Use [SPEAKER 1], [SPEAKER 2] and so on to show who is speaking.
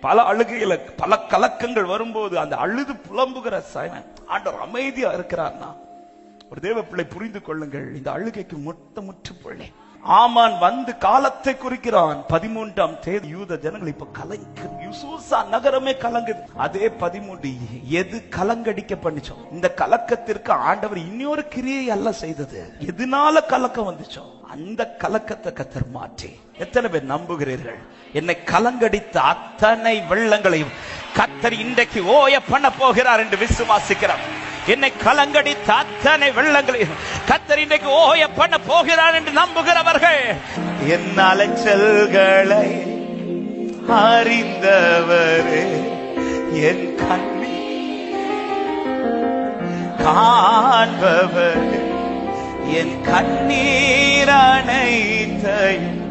[SPEAKER 1] பல அழுகையில பல கலக்கங்கள் வரும்போது அந்த அழுது புலம்புகிற சைமன் ஆண்டவர் அமைதியா இருக்கிறார்னா ஒரு தேவ பிள்ளை புரிந்து கொள்ளுங்கள். இந்த அழுகைக்கு மொத்த முற்றுப்புள்ளி. ஆமான் வந்து காலத்தை குறிக்கிறான். பதிமூன்றாம் தேதி யூத ஜனங்கள் இப்ப கலங்கு. யூசூசா நகரமே கலங்குது. அதே பதிமூன்று எது கலங்கடிக்க பண்ணிச்சோ? இந்த கலக்கத்திற்கு ஆண்டவர் இன்னொரு கிரியை அல்ல செய்தது. எதனால கலக்கம் வந்துச்சோ? அந்த கலக்கத்தை கத்தர் மாற்றி. எத்தனை பேர் நம்புகிறீர்கள்? என்னை கலங்கடித்த அத்தனை வெள்ளங்களையும் கத்தர் இன்றைக்கு ஓய பண்ண போகிறார் என்று விசுவாசிக்கிறார் என்னை கலங்கடித்த அத்தனை வெள்ளங்களை. கத்தர் இன்றைக்கு ஓய பண்ண போகிறான் என்று நம்புகிறவர்கள். என் அலைச்சல்களை அறிந்தவரே என் கண்ணி காண்பவர் என் கண்ணீர் அனைத்தையும்